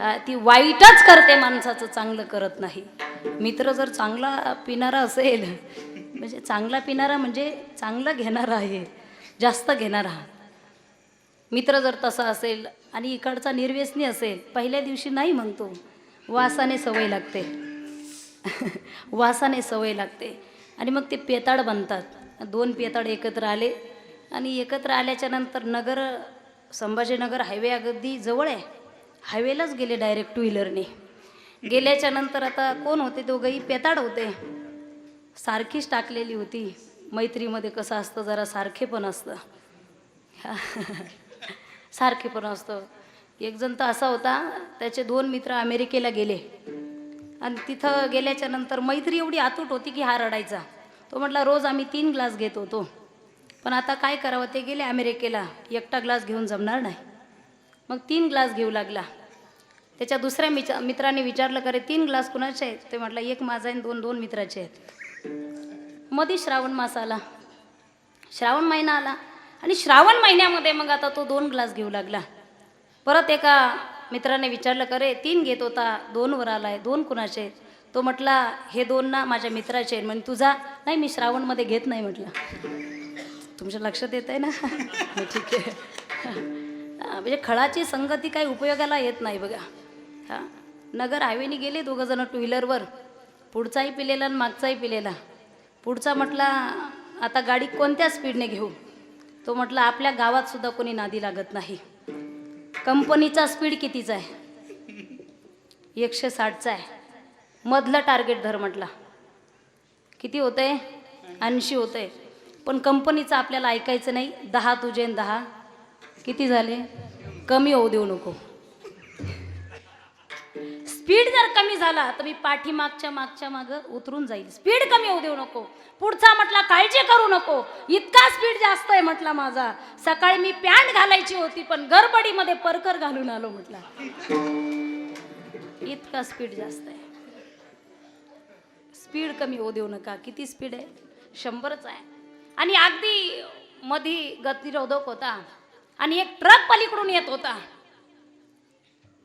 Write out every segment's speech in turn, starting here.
ती वाईटच करते माणसाचं चांगलं करत नाही. मित्र जर चांगला पिणारा असेल म्हणजे चांगला पिणारा म्हणजे चांगला घेणारा आहे जास्त घेणारा. मित्र जर तसा असेल आणि इकडचा निर्व्यसनी असेल पहिल्या दिवशी नाही म्हणतो वासाने सवय लागते. वासाने सवय लागते. आणि मग ते पेताड बनतात. दोन पेताड एकत्र आले आणि एकत्र आल्याच्यानंतर नगर संभाजीनगर हायवे अगदी जवळ आहे. हायवेलाच गेले डायरेक्ट टू व्हीलरने गेल्याच्यानंतर आता कोण होते दोघंही? पेताड होते. सारखीच टाकलेली होती. मैत्रीमध्ये कसं असतं जरा सारखे पण असतं. सारखे पण असतं. एकजण तर असा होता त्याचे दोन मित्र अमेरिकेला गेले. आणि तिथं गेल्याच्यानंतर मैत्री एवढी आतूट होती की हा रडायचा. तो म्हटला रोज आम्ही तीन ग्लास घेत होतो. पण आता काय करावं? ते गेले अमेरिकेला. एकटा ग्लास घेऊन जमणार नाही. मग तीन ग्लास घेऊ लागला. त्याच्या दुसऱ्या मिचा मित्राने विचारलं का रे तीन ग्लास कुणाचे आहेत? ते म्हटलं एक माझा आहे दोन दोन मित्राचे आहेत. मधी श्रावण मास आला. श्रावण महिना आला आणि श्रावण महिन्यामध्ये मग आता तो दोन ग्लास घेऊ लागला. परत एका मित्राने विचारलं का रे तीन घेत होता दोनवर आहे दोन कुणाचे आहेत? तो म्हटला हे दोन ना माझ्या मित्राचे आहेत. म्हणजे तुझा? नाही मी श्रावणमध्ये घेत नाही म्हटलं. तुमच्या लक्षात येत आहे ना? ठीक आहे. म्हणजे खळाची संगती काही उपयोगाला येत नाही बघा. हां नगर हायवेने गेले दोघं जण टू व्हीलरवर पुढचाही पिलेला आणि मागचाही पिलेला. पुढचा म्हटला आता गाडी कोणत्या स्पीडने घेऊ? तो म्हटला आपल्या गावात सुद्धा कोणी नादी लागत नाही. कंपनीचा स्पीड कितीचा आहे? एकशे साठचा आहे. मधलं टार्गेट धर म्हटला. किती होतंय? ऐंशी होतंय. पण कंपनीचं आपल्याला ऐकायचं नाही. दहा तुझे दहा. किती झाले? कमी होऊ देऊ नको. स्पीड जर कमी झाला तर मी पाठीमागच्या मागच्या मागं उतरून जाईल. स्पीड कमी होऊ देऊ नको. पुढचा म्हटला काळजी करू नको. इतका स्पीड जास्त आहे म्हटला माझा. सकाळी मी पॅन्ट घालायची होती पण गरबडीमध्ये परकर घालून आलो म्हटला. इतका स्पीड जास्त आहे. स्पीड कमी होऊ देऊ नका. किती स्पीड आहे? शंभरच आहे. आणि अगदी मधी गतिरोधक होता. आणि एक ट्रक पलीकडून येत होता.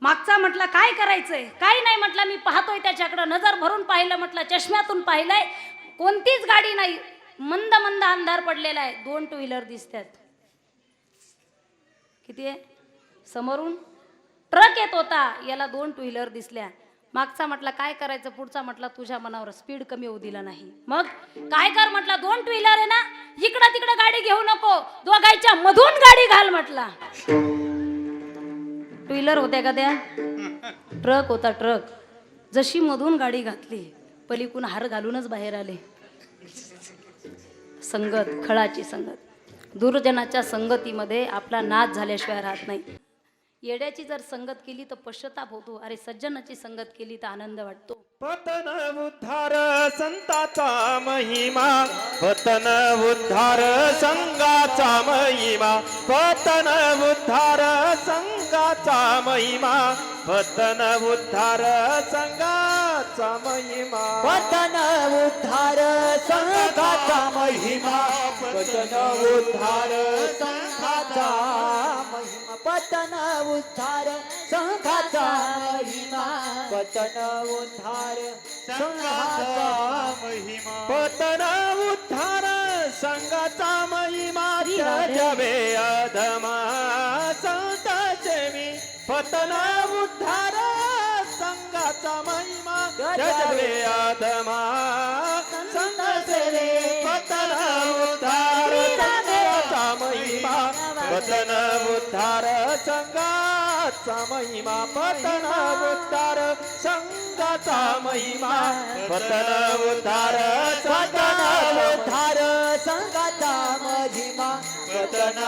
मागचा म्हटलं काय करायचंय? काही नाही म्हटलं मी पाहतोय त्याच्याकडं. नजर भरून पाहिलं म्हटलं चष्म्यातून पाहिलंय. कोणतीच गाडी नाही. मंद मंद अंधार पडलेला आहे. दोन टू व्हीलर दिसतात किती आहे? समोरून? ट्रक येत होता. याला दोन टू व्हीलर दिसल्या. मागचा म्हटला काय करायचं? पुढचा म्हटला तुझ्या मनावर स्पीड कमी होऊ दिला नाही. मग काय कर म्हटला दोन टू व्हीलर आहे ना इकडं तिकडं गाडी घेऊ नको. दोघायच्या मधून गाडी घाल म्हटला. टू व्हीलर होत्या का त्या? ट्रक होता ट्रक. जशी मधून गाडी घातली पलीकून हार घालूनच बाहेर आले. संगत खळाची संगत. दुर्जनाच्या संगतीमध्ये आपला नाच झाल्याशिवाय राहत नाही. येड्याची जर संगत केली तर पश्चाताप होतो. अरे सज्जनाची संगत केली तर आनंद वाटतो. पतन उद्धार संताचा महिमा. पतन उद्धार संघाचा महिमा. पतन उद्धार संघाचा महिमा. पतन उद्धार संघाचा महिमा. पतन उद्धार संघाचा महिमा. पतन उद्धार संघाचा महिमा. पतन उद्धार संघाचा महिमा. पतन उद्धार संघाचा महिमा. पतन उद्धार संघाचा महिमा. त्याजवे अधमा संताचे मी. पतन उद्धार संघाचा महिमा. त्याजवे अधमा पतन उद्धार संघाचा महिमा पतन उद्धार संघाचा महिमा. पतन उद्धार पतन उद्धार संघाचा महिमा. पतन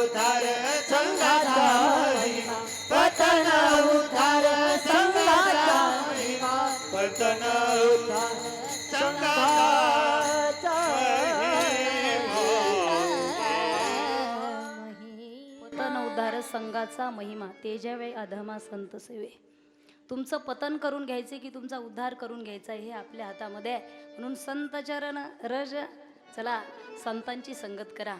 उद्धार संघाचा महिमा. पतन उद्धार संघाचा महिमा. पतन उद्धार संघाचा उद्धार संघाचा महिमा तेजावे अधमा संत सेवे. तुमचं पतन करून घ्यायचे की तुमचा उद्धार करून घ्यायचा हे आपल्या हातामध्ये आहे. म्हणून संत चरण रज चला संतांची संगत करा.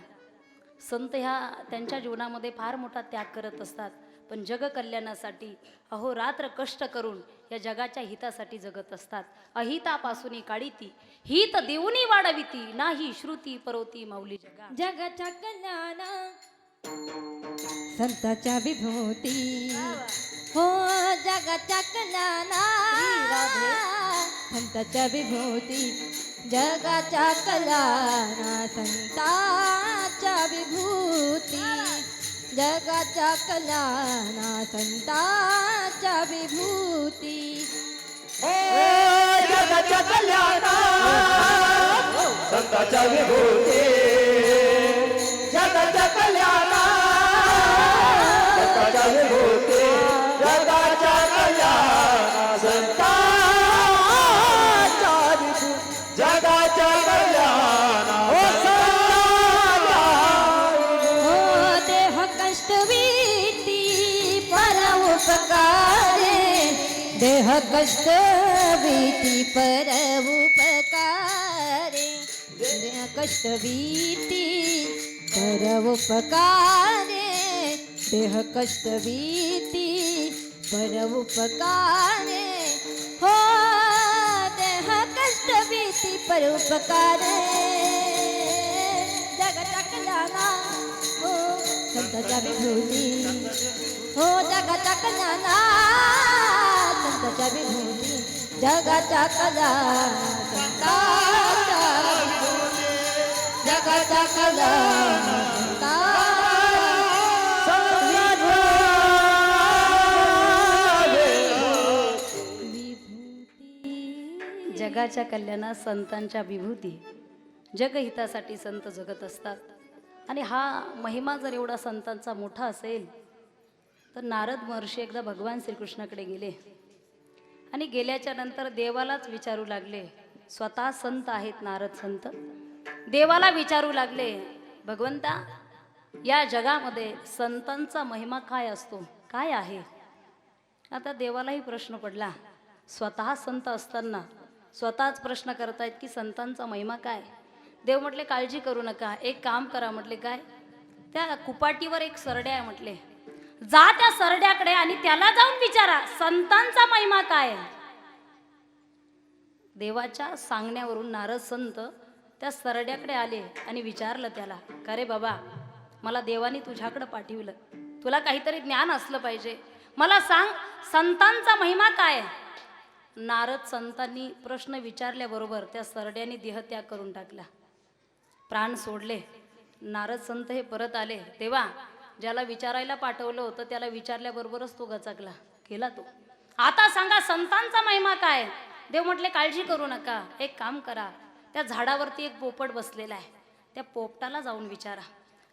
संत ह्या त्यांच्या जीवनामध्ये फार मोठा त्याग करत असतात. पण जगकल्याणासाठी अहोरात्र कष्ट करून या जगाच्या हितासाठी जगत असतात. अहितापासून काढीती हित देऊनी वाढविती नाही श्रुती परोती माऊली जगा. जगाच्या कल्याणा संताच्या विभूती. हो जगाच्या कल्याण संताच्या विभूती जगाच्या कल्याण संताच्या विभूती जगाच्या कल्याण संताच्या विभूती. जगाच्या कल्याणा संताच्या विभूती. जगाच्या कल्याणा विभूती जगाच्या कल्याणा जगाच्या कल्याणा हो देह कष्ट वीती पर उपकारे. देह कष्ट वीती पर उपकारे. देह कष्ट वीती पर उपकारे देह कष्ट वीती पर उपकारे. हो देह कष्ट वीती पर उपकारे. जगतक जाना हो संताच्या विभूती. हो जगतक जाना संताच्या विभूती. जगतक जाना संताच्या जगाच्या कल्याणात संतांच्या विभूती. जगहितासाठी संत जगत असतात. आणि हा महिमा जर एवढा संतांचा मोठा असेल तर नारद महर्षी एकदा भगवान श्रीकृष्णाकडे गेले. आणि गेल्याच्यानंतर देवालाच विचारू लागले स्वतः संत आहेत नारद संत. देवाला विचारू लागले भगवंता या जगामध्ये संतांचा महिमा काय असतो? काय आहे? आता देवालाही प्रश्न पडला. स्वतः संत असताना स्वतःच प्रश्न करतायत की संतांचा महिमा काय? देव म्हटले काळजी करू नका. एक काम करा म्हटले काय? त्या कुपाटीवर एक सरड्या आहे म्हटले. जा त्या सरड्याकडे आणि त्याला जाऊन विचारा संतांचा महिमा काय? देवाच्या सांगण्यावरून नारद संत त्या सरड्याकडे आले आणि विचारलं त्याला का रे बाबा मला देवाने तुझ्याकडं पाठवलं. तुला काहीतरी ज्ञान असलं पाहिजे. मला सांग संतांचा महिमा काय नारद संतांनी प्रश्न विचारल्याबरोबर त्या सरड्याने देहत्याग करून टाकला. प्राण सोडले. नारद संत हे परत आले. तेव्हा ज्याला विचारायला पाठवलं होतं त्याला विचारल्याबरोबरच तो गचकला. केला तो. आता सांगा संतांचा महिमा काय देव म्हटले काळजी करू नका. एक काम करा. त्या झाडावरती एक पोपट बसलेला आहे. त्या पोपटाला जाऊन विचारा.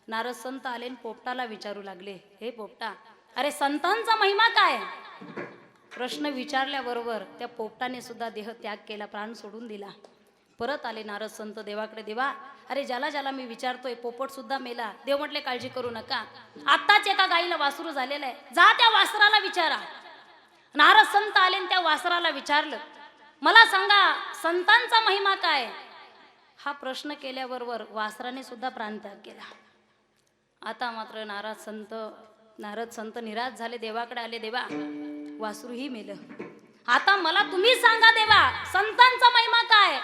नारद संत आले पोपटाला विचारू लागले हे पोपटा अरे संतांचा महिमा काय? प्रश्न विचारल्याबरोबर त्या पोपटाने सुद्धा देह त्याग केला प्राण सोडून दिला. परत आले नारद संत देवाकडे देवा अरे ज्याला ज्याला मी विचारतोय पोपट सुद्धा मेला. देव म्हटले काळजी करू नका. आत्ताच एका गाईला वासरू झालेलं आहे. जा त्या वासराला विचारा. नारद संत आले त्या वासराला विचारलं मला सांगा संतांचा महिमा काय? हा प्रश्न केल्याबरोबर वासराने सुद्धा प्राणत्याग केला. आता मात्र नाराज संत नारद संत निराश झाले देवाकडे आले देवा वासरूही मेलं. आता मला तुम्ही सांगा देवा संतांचा महिमा काय?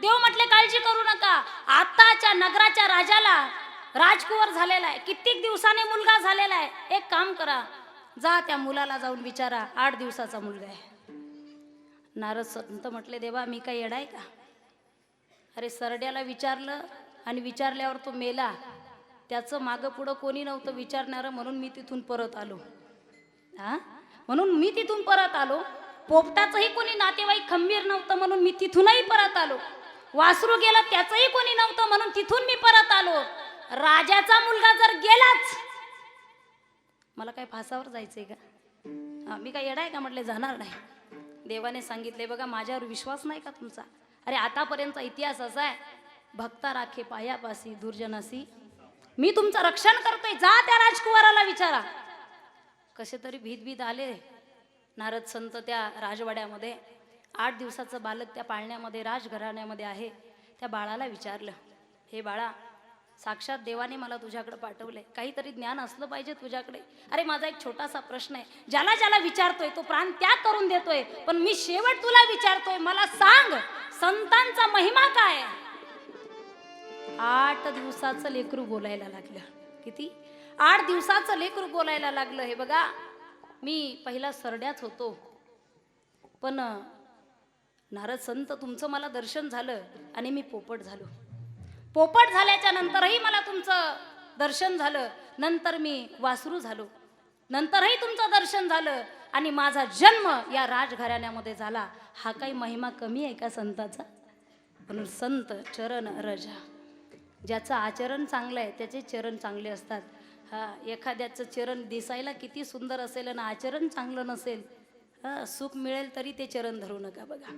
देव म्हटले काळजी करू नका. आताच्या नगराच्या राजाला राजकुवर झालेला आहे. कित्येक दिवसाने मुलगा झालेला आहे. एक काम करा जा त्या मुलाला जाऊन विचारा. आठ दिवसाचा मुलगा आहे. नारद संत म्हटले देवा मी काय येडाय का? अरे सरड्याला विचारलं आणि विचारल्यावर तो मेला. त्याचं मागं पुढं कोणी नव्हतं विचारणारं म्हणून मी तिथून परत आलो. हा? म्हणून मी तिथून परत आलो. पोपटाचंही कोणी नातेवाईक खंबीर नव्हतं म्हणून मी तिथूनही परत आलो. वासरू गेला त्याचंही कोणी नव्हतं म्हणून तिथून मी परत आलो. राजाचा मुलगा जर गेलाच मला काय फासावर जायचंय का? मी काय येडाय का म्हटले? जाणार नाही. देवाने सांगितले बघा माझ्यावर विश्वास नाही का तुमचा? अरे आतापर्यंतचा इतिहास असा आहे भक्ता राखे पायापासी दुर्जनासी. मी तुमचं रक्षण करतोय जा त्या राजकुमाराला विचारा. कसे तरी भीतभीत आले नारद संत त्या राजवाड्यामध्ये. आठ दिवसाचं बालक त्या पाळण्यामध्ये राजघराण्यामध्ये आहे त्या बाळाला विचारलं हे बाळा साक्षात देवाने मला तुझ्याकडे पाठवलंय. काहीतरी ज्ञान असलं पाहिजे तुझ्याकडे. अरे माझा एक छोटासा प्रश्न आहे. ज्याला ज्याला विचारतोय तो प्राण त्याग करून देतोय. पण मी शेवट तुला विचारतोय मला सांग संतांचा महिमा काय? आठ दिवसाचं लेकरू बोलायला लागलं. किती? आठ दिवसाचं लेकरू बोलायला लागलं. हे बघा मी पहिला सरड्याच होतो. पण नारद संत तुमचं मला दर्शन झालं आणि मी पोपट झालो. पोपट झाल्याच्या नंतरही मला तुमचं दर्शन झालं. नंतर मी वासरू झालो. नंतरही तुमचं दर्शन झालं आणि माझा जन्म या राजघराण्यामध्ये झाला. हा काही महिमा कमी आहे का संताचा? म्हणून संत चरण रजा. ज्याचं आचरण चांगलं आहे त्याचे चरण चांगले असतात. हा एखाद्याचं चरण दिसायला किती सुंदर असेल आणि आचरण चांगलं नसेल हा सुख मिळेल तरी ते चरण धरू नका बघा.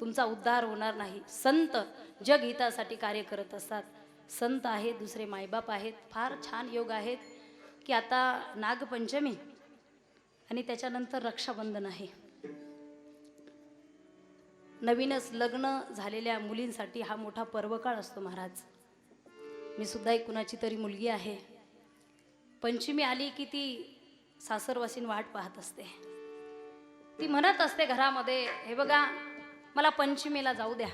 तुमचा उद्धार होणार नाही. संत जगहितासाठी कार्य करत असतात. संत आहेत दुसरे मायबाप आहेत. फार छान योग आहेत. की आता नागपंचमी आणि त्याच्यानंतर रक्षाबंधन आहे. नवीनच लग्न झालेल्या मुलींसाठी हा मोठा पर्वकाळ असतो महाराज. मी सुद्धा एक कुणाची तरी मुलगी आहे. पंचमी आली की ती सासरवासीन वाट पाहत असते. ती म्हणत असते घरामध्ये हे बघा मला पंचमीला जाऊ द्या.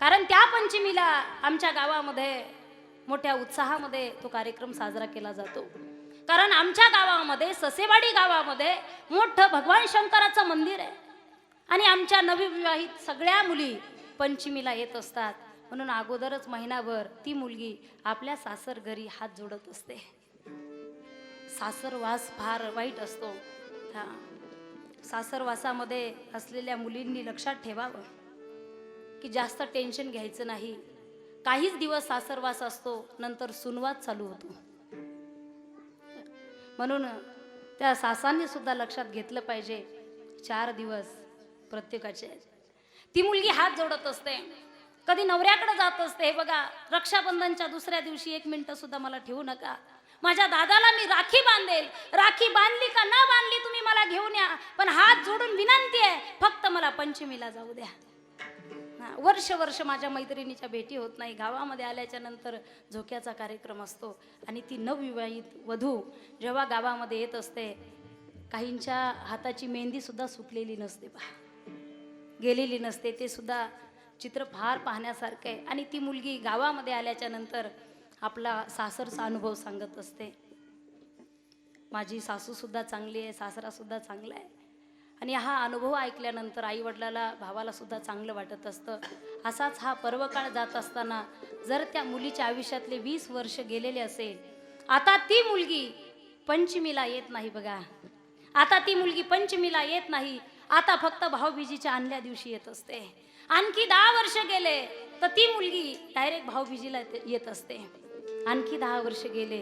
कारण त्या पंचमीला आमच्या गावामध्ये मोठ्या उत्साहामध्ये तो कार्यक्रम साजरा केला जातो. कारण आमच्या गावामध्ये ससेवाडी गावामध्ये मोठं भगवान शंकराचं मंदिर आहे. आणि आमच्या नवविवाहित सगळ्या मुली पंचमीला येत असतात. म्हणून अगोदरच महिनाभर ती मुलगी आपल्या सासर घरी हात जोडत असते. सासरवास फार वाईट असतो. हा. सासरवासामध्ये असलेल्या मुलींनी लक्षात ठेवावं की जास्त टेन्शन घ्यायचं नाही. काहीच दिवस सासरवास असतो नंतर सुनवाद चालू होतो. म्हणून त्या सासांनी सुद्धा लक्षात घेतलं पाहिजे. चार दिवस प्रत्येकाचे. ती मुलगी हात जोडत असते. कधी नवऱ्याकडे जात असते. हे बघा रक्षाबंधनच्या दुसऱ्या दिवशी एक मिनटं सुद्धा मला ठेवू नका. माझ्या दादाला मी राखी बांधेल. राखी बांधली का न बांधली तुम्ही मला घेऊन या. पण हात जोडून विनंती आहे फक्त मला पंचमीला जाऊ द्या. वर्ष वर्ष माझ्या मैत्रिणीच्या भेटी होत नाही. गावामध्ये आल्याच्यानंतर झोक्याचा कार्यक्रम असतो आणि ती नवविवाहित वधू जेव्हा गावामध्ये येत असते काहींच्या हाताची मेहंदी सुद्धा सुटलेली नसते पहा. गेलेली नसते ते सुद्धा चित्र फार पाहण्यासारखं आहे. आणि ती मुलगी गावामध्ये आल्याच्यानंतर आपला सासरचा अनुभव सांगत असते. माझी सासूसुद्धा चांगली आहे सासरासुद्धा चांगला आहे. आणि हा अनुभव ऐकल्यानंतर आईवडिलाला भावालासुद्धा चांगलं वाटत असतं. असाच हा पर्वकाळ जात असताना जर त्या मुलीच्या आयुष्यातले वीस वर्ष गेलेले असेल आता ती मुलगी पंचमीला येत नाही बघा. आता ती मुलगी पंचमीला येत नाही आता फक्त भाऊबीजीच्या आणल्या दिवशी येत असते. आणखी दहा वर्ष गेले तर ती मुलगी डायरेक्ट भाऊबीजीला येत- येत असते. आणखी दहा वर्ष गेले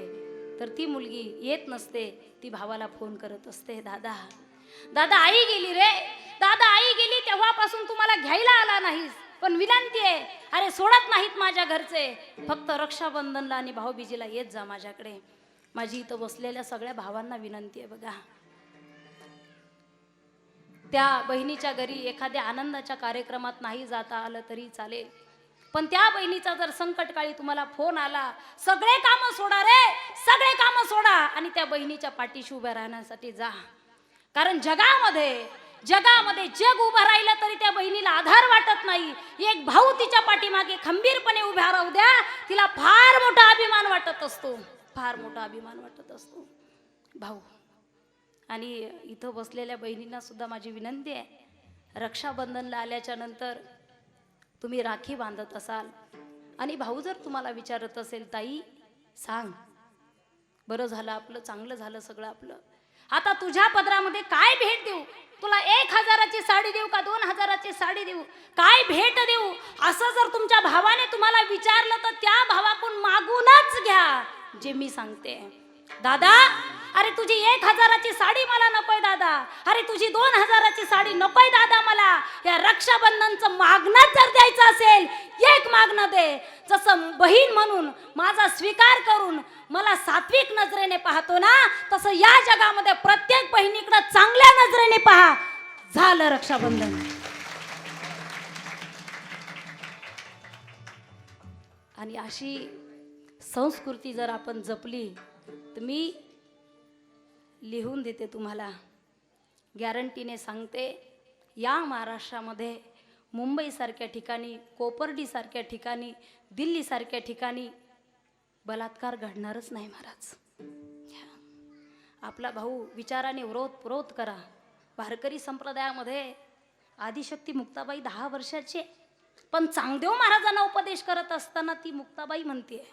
तर ती मुलगी येत नसते ती भावाला फोन करत असते दादा दादा आई गेली रे. दादा आई गेली तेव्हापासून तुम्हाला घ्यायला आला नाहीस. पण विनंती आहे अरे सोडत नाहीत माझ्या घरचे. फक्त रक्षाबंधनला आणि भाऊबीजीला येत जा माझ्याकडे. माझी इथं बसलेल्या सगळ्या भावांना विनंती आहे बघा. त्या बहिणीच्या घरी एखाद्या आनंदाच्या कार्यक्रमात नाही जाता आलं तरी चालेल. पण त्या बहिणीचा जर संकटकाळी तुम्हाला फोन आला सगळे कामं सोडा रे सगळे कामं सोडा आणि त्या बहिणीच्या पाठीशी उभ्या राहण्यासाठी जा. कारण जगामध्ये जगामध्ये जग उभं राहिलं तरी त्या बहिणीला आधार वाटत नाही. एक भाऊ तिच्या पाठीमागे खंबीरपणे उभ्या राहू द्या तिला फार मोठा अभिमान वाटत असतो. फार मोठा अभिमान वाटत असतो. भाऊ आणि इथं बसलेल्या बहिणींना सुद्धा माझी विनंती आहे. रक्षाबंधनला आल्याच्यानंतर तुम्ही राखी बांधत असाल. आणि भाऊ जर तुम्हाला विचारत असेल ताई सांग बरं झालं आपलं चांगलं झालं सगळं आपलं. आता तुझ्या पदरामध्ये काय भेट देऊ? तुला एक हजाराची साडी देऊ का दोन हजाराची साडी देऊ? काय भेट देऊ? असं जर तुमच्या भावाने तुम्हाला विचारलं तर त्या भावाकडून मागूनच घ्या जे मी सांगते. दादा अरे तुझी एक हजाराची साडी मला नकोय दादा. अरे तुझी दोन हजाराची साडी नकोय दादा मला. या रक्षाबंधनचं मागणं जर द्यायचं असेल एक मागणं दे. जसं बहीण म्हणून माझा स्वीकार करून मला सात्विक नजरेने पाहतो ना तसं या जगामध्ये प्रत्येक बहिणीकडं चांगल्या नजरेने पहा. झालं रक्षाबंधन. आणि अशी संस्कृती जर आपण जपली तर मी लिहून देते तुम्हाला. गॅरंटीने सांगते या महाराष्ट्रामध्ये मुंबईसारख्या ठिकाणी कोपर्डीसारख्या ठिकाणी दिल्लीसारख्या ठिकाणी बलात्कार घडणारच नाही महाराज. आपला भाऊ विचाराने व्रोत प्रोत करा. वारकरी संप्रदायामध्ये आदिशक्ती मुक्ताबाई दहा वर्षाची. पण चांगदेव महाराजांना उपदेश करत असताना ती मुक्ताबाई म्हणते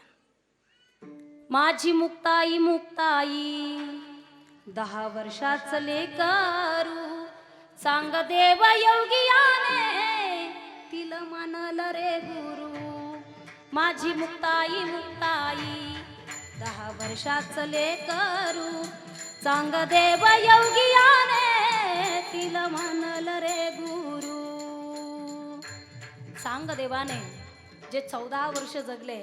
माझी मुक्ताई मुक्ताई दहा वर्षाच लेकरू. सांग देव योगियाने तिला मानल रे गुरु. माझी मुक्ताई मुक्ताई दहा वर्षाच लेकरू. सांग देव योगियाने तिला मानल रे गुरु. सांग देवाने जे चौदा वर्ष जगले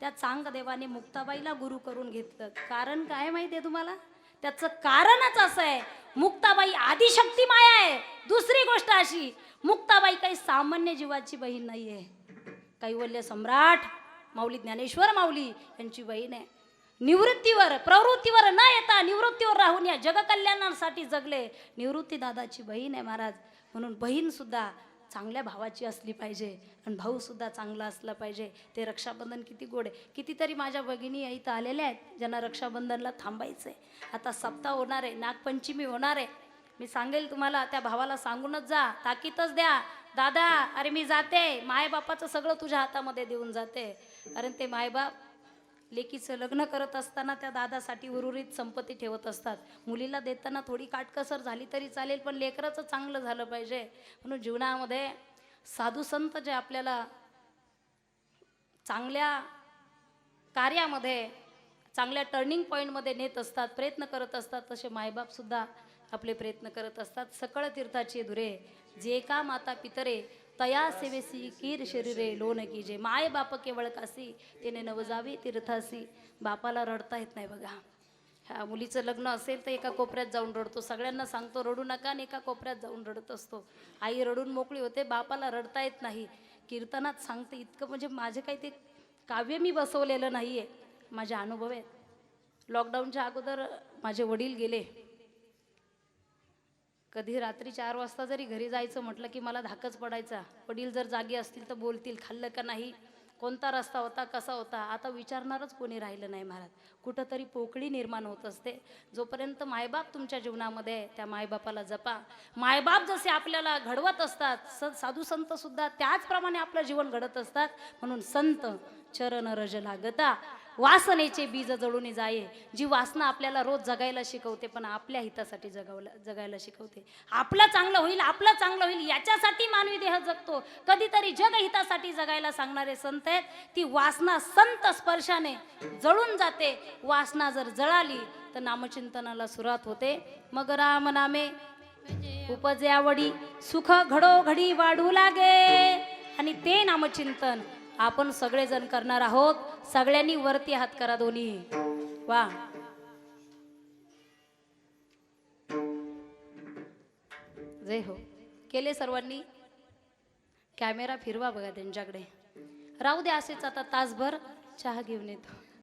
त्या चांगदेवाने मुक्ताबाईला गुरु करून घेतलं. कारण काय माहिती आहे तुम्हाला? त्याचं कारणच असं आहे. मुक्ताबाई आदिशक्ती माया आहे. दुसरी गोष्ट अशी मुक्ताबाई काही सामान्य जीवाची बहीण नाही आहे काही कैवल्य सम्राट माऊली ज्ञानेश्वर माऊली यांची बहीण आहे. निवृत्तीवर प्रवृत्तीवर न येता निवृत्तीवर राहून या जगकल्याणासाठी जगले निवृत्ती दादाची बहीण आहे महाराज. म्हणून बहीण सुद्धा चांगल्या भावाची असली पाहिजे. आणि भाऊसुद्धा चांगला असला पाहिजे. ते रक्षाबंधन किती गोड आहे. कितीतरी माझ्या भगिनी इथं आलेल्या आहेत ज्यांना रक्षाबंधनला थांबायचं आहे आता सप्ताह होणार आहे नागपंचमी होणार आहे. मी सांगेल तुम्हाला त्या भावाला सांगूनच जा. ताकीतच द्या. दादा अरे मी जाते. मायबापाचं सगळं तुझ्या हातामध्ये देऊन जाते. कारण ते मायबाप लेकीचं लग्न करत असताना त्या दादासाठी उर्वरित संपत्ती ठेवत असतात. मुलीला देताना थोडी काटकसर झाली तरी चालेल पण लेकराचं चांगलं झालं पाहिजे. म्हणून जीवनामध्ये साधू संत जे आपल्याला चांगल्या कार्यामध्ये चांगल्या टर्निंग पॉईंटमध्ये नेत असतात प्रयत्न करत असतात तसे मायबापसुद्धा आपले प्रयत्न करत असतात. सकळ तीर्थाची धुरे जे का माता पितरे तया सेवेसी कीर शरीरे लोन कीजे. माय बाप केवळ कासी तिने नवजावी तीर्थासी. बापाला रडता येत नाही बघा. ह्या मुलीचं लग्न असेल तर एका कोपऱ्यात जाऊन रडतो. सगळ्यांना सांगतो रडू नका आणि एका कोपऱ्यात जाऊन रडत असतो. आई रडून मोकळी होते बापाला रडता येत नाही. कीर्तनात सांगते इतकं म्हणजे माझे काही ते काव्य मी बसवलेलं नाही आहे माझे अनुभव आहेत. लॉकडाऊनच्या अगोदर माझे वडील गेले. कधी रात्री चार वाजता जरी घरी जायचं म्हटलं की मला धाकच पडायचा. वडील जर जागे असतील तर बोलतील खाल्लं का नाही कोणता रस्ता होता कसा होता आता विचारणारच कोणी राहिलं नाही महाराज. कुठंतरी पोकळी निर्माण होत असते. जोपर्यंत मायबाप तुमच्या जीवनामध्ये त्या मायबापाला जपा. मायबाप जसे आपल्याला घडवत असतात स साधू संतसुद्धा त्याचप्रमाणे आपलं जीवन घडत असतात. म्हणून संत चरण रज लागता. वासनेचे बीज जळून जाये. जी वासना आपल्याला रोज जगायला शिकवते पण आपल्या हितासाठी जगावला जगायला शिकवते. आपलं चांगलं होईल आपलं चांगलं होईल याच्यासाठी मानवी देह जगतो. कधीतरी जगहितासाठी जगायला सांगणारे संत आहेत ती वासना संत स्पर्शाने जळून जाते. वासना जर जळाली तर नामचिंतनाला सुरुवात होते. मग राम नामे उपजे आवडी सुख घडोघडी वाढू लागे. आणि ते नामचिंतन आपण सगळेजण करणार आहोत. सगळ्यांनी वरती हात करा दोन्ही. वा. जय हो. केले सर्वांनी? कॅमेरा फिरवा बघा त्यांच्याकडे. राहू द्या असेच आता तासभर. चहा घेऊन येतो.